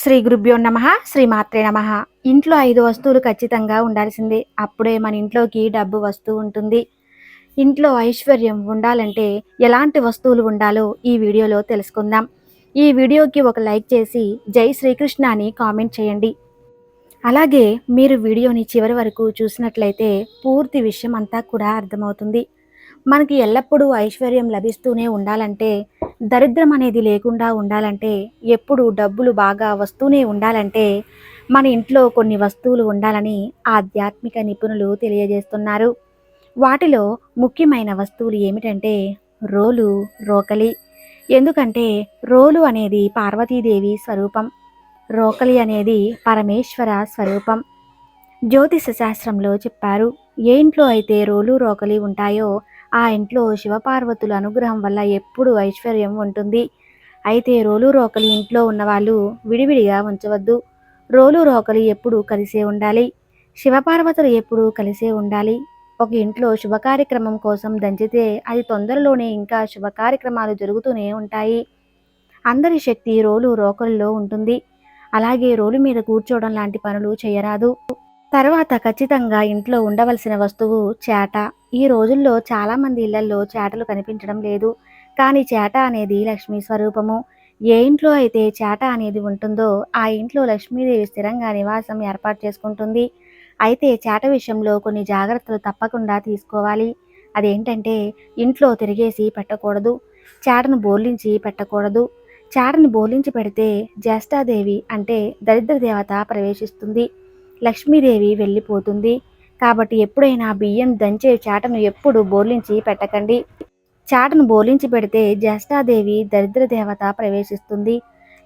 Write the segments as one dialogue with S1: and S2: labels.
S1: శ్రీ గురుభ్యో నమ శ్రీమాత్రే నమ. ఇంట్లో ఐదు వస్తువులు ఖచ్చితంగా ఉండాల్సిందే. అప్పుడే మన ఇంట్లోకి డబ్బు వస్తూ ఉంటుంది. ఇంట్లో ఐశ్వర్యం ఉండాలంటే ఎలాంటి వస్తువులు ఉండాలో ఈ వీడియోలో తెలుసుకుందాం. ఈ వీడియోకి ఒక లైక్ చేసి జై శ్రీకృష్ణ అని కామెంట్ చేయండి. అలాగే మీరు వీడియోని చివరి వరకు చూసినట్లయితే పూర్తి విషయం అంతా కూడా అర్థమవుతుంది. మనకి ఎల్లప్పుడూ ఐశ్వర్యం లభిస్తూనే ఉండాలంటే దరిద్రం అనేది లేకుండా ఉండాలంటే ఎప్పుడు డబ్బులు బాగా వస్తూనే ఉండాలంటే మన ఇంట్లో కొన్ని వస్తువులు ఉండాలని ఆధ్యాత్మిక నిపుణులు తెలియజేస్తున్నారు. వాటిలో ముఖ్యమైన వస్తువులు ఏమిటంటే రోలు రోకలి. ఎందుకంటే రోలు అనేది పార్వతీదేవి స్వరూపం. రోకలి అనేది పరమేశ్వర స్వరూపం. జ్యోతిష శాస్త్రంలో చెప్పారు ఏ ఇంట్లో అయితే రోలు రోకలి ఉంటాయో ఆ ఇంట్లో శివపార్వతుల అనుగ్రహం వల్ల ఎప్పుడు ఐశ్వర్యం ఉంటుంది. అయితే రోలు రోకలి ఇంట్లో ఉన్నవాళ్ళు విడివిడిగా ఉంచవద్దు. రోలు రోకలి ఎప్పుడు కలిసే ఉండాలి. శివపార్వతులు ఎప్పుడు కలిసే ఉండాలి. ఒక ఇంట్లో శుభ కార్యక్రమం కోసం దంచితే అది తొందరలోనే ఇంకా శుభ కార్యక్రమాలు జరుగుతూనే ఉంటాయి. అందరి శక్తి రోలు రోకల్లో ఉంటుంది. అలాగే రోలు మీద కూర్చోవడం లాంటి పనులు చేయరాదు. తర్వాత ఖచ్చితంగా ఇంట్లో ఉండవలసిన వస్తువు చేట ఈ రోజుల్లో చాలామంది ఇళ్ళలో చేటలు కనిపించడం లేదు. కానీ చేట అనేది లక్ష్మీ స్వరూపము. ఏ ఇంట్లో అయితే చేట అనేది ఉంటుందో ఆ ఇంట్లో లక్ష్మీదేవి స్థిరంగా నివాసం ఏర్పాటు చేసుకుంటుంది. అయితే చేట విషయంలో కొన్ని జాగ్రత్తలు తప్పకుండా తీసుకోవాలి. అదేంటంటే ఇంట్లో తిరిగేసి పెట్టకూడదు. చేటను బోర్లించి పెట్టకూడదు. చేటను బోర్లించి పెడితే జ్యేష్ఠాదేవి అంటే దరిద్ర దేవత ప్రవేశిస్తుంది. లక్ష్మీదేవి వెళ్ళిపోతుంది. కాబట్టి ఎప్పుడైనా బియ్యం దంచే చాటను ఎప్పుడు బోర్లించి పెట్టకండి. చాటను బోర్లించి పెడితే జ్యేష్ఠాదేవి దరిద్ర దేవత ప్రవేశిస్తుంది.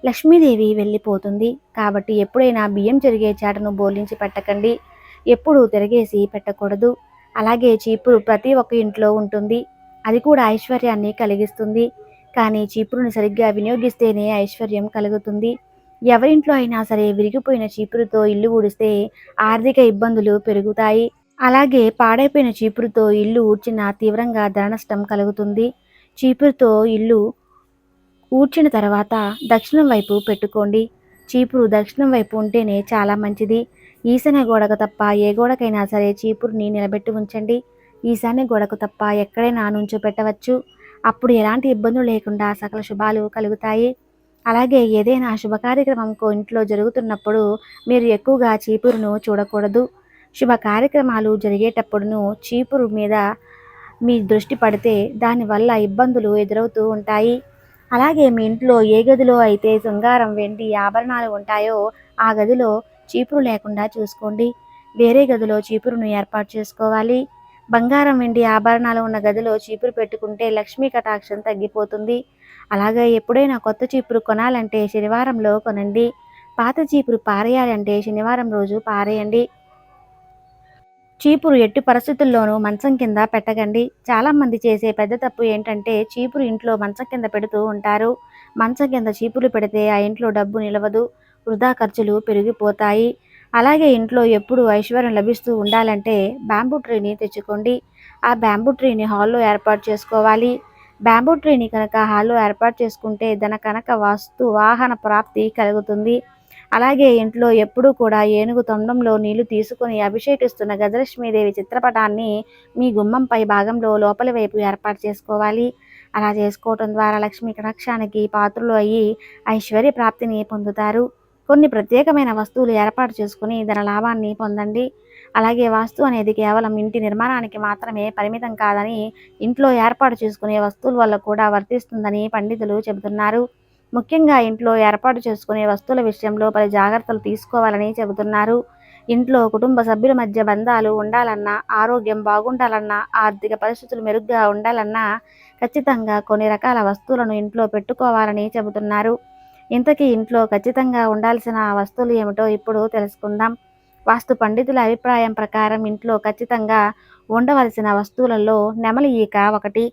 S1: లక్ష్మీదేవి వెళ్ళిపోతుంది. కాబట్టి ఎప్పుడైనా బియ్యం జరిగే చాటను బోర్లించి పెట్టకండి. ఎప్పుడు తిరగేసి పెట్టకూడదు. అలాగే చీపురు ప్రతి ఒక్క ఇంట్లో ఉంటుంది. అది కూడా ఐశ్వర్యాన్ని కలిగిస్తుంది. కానీ చీపురుని సరిగ్గా వినియోగిస్తేనే ఐశ్వర్యం కలుగుతుంది. ఎవరింట్లో అయినా సరే విరిగిపోయిన చీపురుతో ఇల్లు ఊడిస్తే ఆర్థిక ఇబ్బందులు పెరుగుతాయి. అలాగే పాడైపోయిన చీపురుతో ఇల్లు ఊడ్చిన తీవ్రంగా ధర నష్టం కలుగుతుంది. చీపురుతో ఇల్లు ఊడ్చిన తర్వాత దక్షిణం వైపు పెట్టుకోండి. చీపురు దక్షిణం వైపు ఉంటేనే చాలా మంచిది. ఈశాన్య గోడకు తప్ప ఏ గోడకైనా సరే చీపురుని నిలబెట్టి ఉంచండి. ఈశాన్య గోడకు తప్ప ఎక్కడైనా నుంచో పెట్టవచ్చు. అప్పుడు ఎలాంటి ఇబ్బందులు లేకుండా సకల శుభాలు కలుగుతాయి. అలాగే ఏదైనా శుభ కార్యక్రమంకు ఇంట్లో జరుగుతున్నప్పుడు మీరు ఎక్కువగా చీపురును చూడకూడదు. శుభ కార్యక్రమాలు జరిగేటప్పుడును చీపురు మీద మీ దృష్టి పడితే దానివల్ల ఇబ్బందులు ఎదురవుతూ ఉంటాయి. అలాగే మీ ఇంట్లో ఏ గదిలో అయితే శృంగారం వెండి ఆభరణాలు ఉంటాయో ఆ గదిలో చీపురు లేకుండా చూసుకోండి. వేరే గదిలో చీపురును ఏర్పాటు చేసుకోవాలి. బంగారం వెండి ఆభరణాలు ఉన్న గదిలో చీపురు పెట్టుకుంటే లక్ష్మీ కటాక్షం తగ్గిపోతుంది. అలాగే ఎప్పుడైనా కొత్త చీపురు కొనాలంటే శనివారంలో కొనండి. పాత చీపురు పారేయాలంటే శనివారం రోజు పారేయండి. చీపురు ఎట్టి పరిస్థితుల్లోనూ మంచం కింద పెట్టకండి. చాలామంది చేసే పెద్ద తప్పు ఏంటంటే చీపురు ఇంట్లో మంచం కింద పెడుతూ ఉంటారు. మంచం కింద చీపురు పెడితే ఆ ఇంట్లో డబ్బు నిలవదు వృధా ఖర్చులు పెరిగిపోతాయి. అలాగే ఇంట్లో ఎప్పుడు ఐశ్వర్యం లభిస్తూ ఉండాలంటే బ్యాంబూ ట్రీని తెచ్చుకోండి. ఆ బ్యాంబూ ట్రీని హాల్లో ఏర్పాటు చేసుకోవాలి. బ్యాంబూ ట్రీని కనుక హాల్లో ఏర్పాటు చేసుకుంటే దాని కనుక వాస్తు వాహన ప్రాప్తి కలుగుతుంది. అలాగే ఇంట్లో ఎప్పుడూ కూడా ఏనుగు తొండంలో నీళ్ళు తీసుకుని అభిషేకిస్తున్న గజలక్ష్మీదేవి చిత్రపటాన్ని మీ గుమ్మంపై భాగంలో లోపలి వైపు ఏర్పాటు చేసుకోవాలి. అలా చేసుకోవటం ద్వారా లక్ష్మీ కటాక్షానికి పాత్రలు అయ్యి ఐశ్వర్య ప్రాప్తిని పొందుతారు. కొన్ని ప్రత్యేకమైన వస్తువులు ఏర్పాటు చేసుకుని ధన లాభాన్ని పొందండి. అలాగే వాస్తు అనేది కేవలం ఇంటి నిర్మాణానికి మాత్రమే పరిమితం కాదని ఇంట్లో ఏర్పాటు చేసుకునే వస్తువుల వల్ల కూడా వర్తిస్తుందని పండితులు చెబుతున్నారు. ముఖ్యంగా ఇంట్లో ఏర్పాటు చేసుకునే వస్తువుల విషయంలో పలు జాగ్రత్తలు తీసుకోవాలని చెబుతున్నారు. ఇంట్లో కుటుంబ సభ్యుల మధ్య బంధాలు ఉండాలన్నా ఆరోగ్యం బాగుండాలన్నా ఆర్థిక పరిస్థితులు మెరుగ్గా ఉండాలన్నా ఖచ్చితంగా కొన్ని రకాల వస్తువులను ఇంట్లో పెట్టుకోవాలని చెబుతున్నారు. ఇంతకీ ఇంట్లో ఖచ్చితంగా ఉండాల్సిన వస్తువులు ఏమిటో ఇప్పుడు తెలుసుకుందాం. వాస్తు పండితుల అభిప్రాయం ప్రకారం ఇంట్లో ఖచ్చితంగా ఉండవలసిన వస్తువులలో నెమలి ఈక ఒకటి.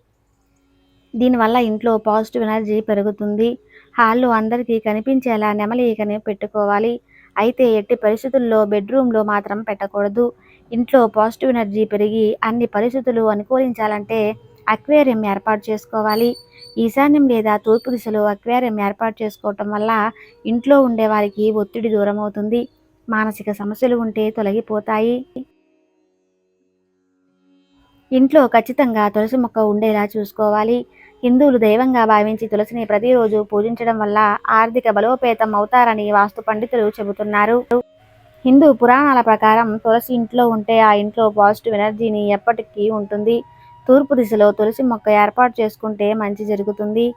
S1: దీనివల్ల ఇంట్లో పాజిటివ్ ఎనర్జీ పెరుగుతుంది. హాల్లో అందరికీ కనిపించేలా నెమలి ఈకని పెట్టుకోవాలి. అయితే ఎట్టి పరిస్థితుల్లో బెడ్రూమ్లో మాత్రం పెట్టకూడదు. ఇంట్లో పాజిటివ్ ఎనర్జీ పెరిగి అన్ని పరిస్థితులు అనుకూలించాలంటే అక్వేరియం ఏర్పాటు చేసుకోవాలి. ఈశాన్యం లేదా తూర్పు దిశలో అక్వేరియం ఏర్పాటు చేసుకోవటం వల్ల ఇంట్లో ఉండే వారికి ఒత్తిడి దూరం అవుతుంది మానసిక సమస్యలు ఉంటే తొలగిపోతాయి. ఇంట్లో ఖచ్చితంగా తులసి మొక్క ఉండేలా చూసుకోవాలి. హిందువులు దైవంగా భావించి తులసిని ప్రతిరోజు పూజించడం వల్ల ఆర్థిక బలోపేతం అవుతారని వాస్తు పండితులు చెబుతున్నారు. హిందూ పురాణాల ప్రకారం తులసి ఇంట్లో ఉంటే ఆ ఇంట్లో పాజిటివ్ ఎనర్జీని ఎప్పటికీ ఉంటుంది. తూర్పు దిశలో తులసి మొక్క ఏర్పాటు చేసుకుంటే మంచి జరుగుతుంది.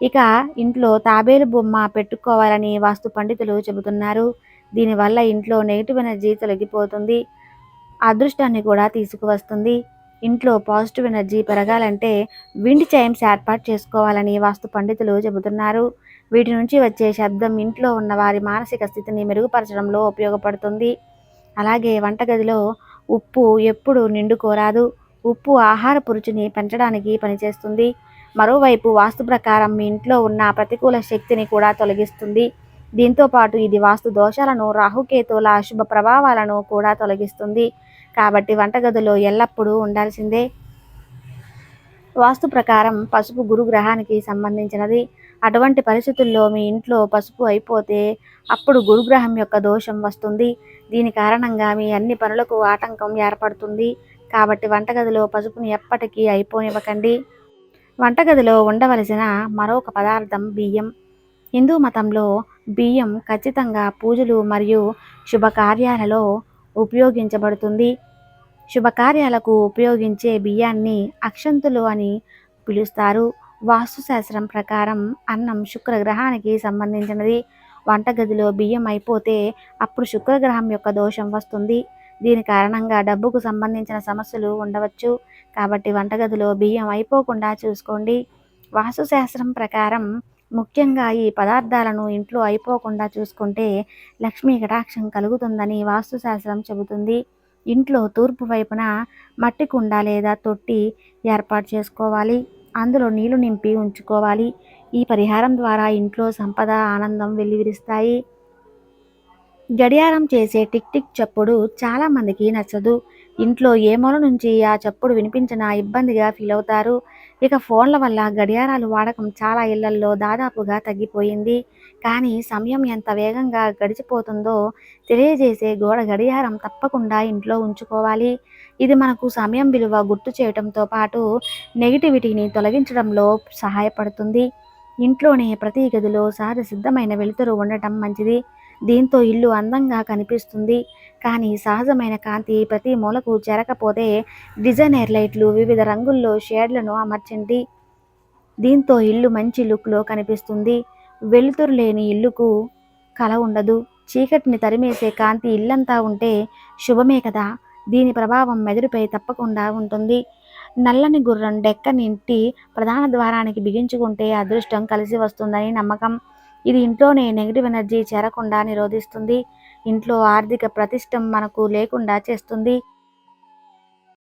S1: ఇక ఇంట్లో తాబేలు బొమ్మ పెట్టుకోవాలని వాస్తు పండితులు చెబుతున్నారు. దీనివల్ల ఇంట్లో నెగిటివ్ ఎనర్జీ తొలగిపోతుంది అదృష్టాన్ని కూడా తీసుకువస్తుంది. ఇంట్లో పాజిటివ్ ఎనర్జీ పెరగాలంటే విండ్ చైమ్స్ ఏర్పాటు చేసుకోవాలని వాస్తు పండితులు చెబుతున్నారు. వీటి నుంచి వచ్చే శబ్దం ఇంట్లో ఉన్న వారి మానసిక స్థితిని మెరుగుపరచడంలో ఉపయోగపడుతుంది. అలాగే వంటగదిలో ఉప్పు ఎప్పుడు నిండుకోరాదు. ఉప్పు ఆహార పురుచుని పెంచడానికి పనిచేస్తుంది. మరోవైపు వాస్తు ప్రకారం మీ ఇంట్లో ఉన్న ప్రతికూల శక్తిని కూడా తొలగిస్తుంది. దీంతో పాటు ఇది వాస్తు దోషాలను రాహుకేతువుల అశుభ ప్రభావాలను కూడా తొలగిస్తుంది. కాబట్టి వంటగదిలో ఎల్లప్పుడూ ఉండాల్సిందే. వాస్తు ప్రకారం పసుపు గురుగ్రహానికి సంబంధించినది. అటువంటి పరిస్థితుల్లో మీ ఇంట్లో పసుపు అయిపోతే అప్పుడు గురుగ్రహం యొక్క దోషం వస్తుంది. దీని కారణంగా మీ అన్ని పనులకు ఆటంకం ఏర్పడుతుంది. కాబట్టి వంటగదిలో పసుపుని ఎప్పటికీ అయిపోనివ్వకండి. వంటగదిలో ఉండవలసిన మరొక పదార్థం బియ్యం. హిందూ మతంలో బియ్యం ఖచ్చితంగా పూజలు మరియు శుభకార్యాలలో ఉపయోగించబడుతుంది. శుభకార్యాలకు ఉపయోగించే బియ్యాన్ని అక్షంతులు అని పిలుస్తారు. వాస్తుశాస్త్రం ప్రకారం అన్నం శుక్రగ్రహానికి సంబంధించినది. వంటగదిలో బియ్యం అయిపోతే అప్పుడు శుక్రగ్రహం యొక్క దోషం వస్తుంది. దీని కారణంగా డబ్బుకు సంబంధించిన సమస్యలు ఉండవచ్చు. కాబట్టి వంటగదిలో బియ్యం అయిపోకుండా చూసుకోండి. వాస్తుశాస్త్రం ప్రకారం ముఖ్యంగా ఈ పదార్థాలను ఇంట్లో అయిపోకుండా చూసుకుంటే లక్ష్మీ కటాక్షం కలుగుతుందని వాస్తుశాస్త్రం చెబుతుంది. ఇంట్లో తూర్పు వైపున మట్టి కుండ లేదా తొట్టి ఏర్పాటు చేసుకోవాలి. అందులో నీళ్ళు నింపి ఉంచుకోవాలి. ఈ పరిహారం ద్వారా ఇంట్లో సంపద ఆనందం వెల్లివిరుస్తాయి. గడియారం చేసే టిక్ టిక్ చప్పుడు చాలామందికి నచ్చదు. ఇంట్లో ఏ మూల నుంచి ఆ చప్పుడు వినిపించినా ఇబ్బందిగా ఫీల్ అవుతారు. ఇక ఫోన్ల వల్ల గడియారాలు వాడకం చాలా ఇళ్ళల్లో దాదాపుగా తగ్గిపోయింది. కానీ సమయం ఎంత వేగంగా గడిచిపోతుందో తెలియజేసే గోడ గడియారం తప్పకుండా ఇంట్లో ఉంచుకోవాలి. ఇది మనకు సమయం విలువ గుర్తు చేయడంతో పాటు నెగిటివిటీని తొలగించడంలో సహాయపడుతుంది. ఇంట్లోనే ప్రతి గదిలో సహజ సిద్ధమైన వెలుతురు ఉండటం మంచిది. దీంతో ఇల్లు అందంగా కనిపిస్తుంది. కానీ సహజమైన కాంతి ప్రతి మూలకు చేరకపోతే డిజైనర్ లైట్లు వివిధ రంగుల్లో షేడ్లను అమర్చండి. దీంతో ఇల్లు మంచి లుక్లో కనిపిస్తుంది. వెలుతురు లేని ఇల్లుకు కల ఉండదు. చీకటిని తరిమేసే కాంతి ఇల్లంతా ఉంటే శుభమే కదా. దీని ప్రభావం మెదడుపై తప్పకుండా ఉంటుంది. నల్లని గుర్రం డెక్కనింటి ప్రధాన ద్వారానికి బిగించుకుంటే అదృష్టం కలిసి వస్తుందని నమ్మకం. ఇది ఇంట్లోనే నెగిటివ్ ఎనర్జీ చేరకుండా నిరోధిస్తుంది. ఇంట్లో ఆర్థిక ప్రతిష్టం మనకు లేకుండా చేస్తుంది.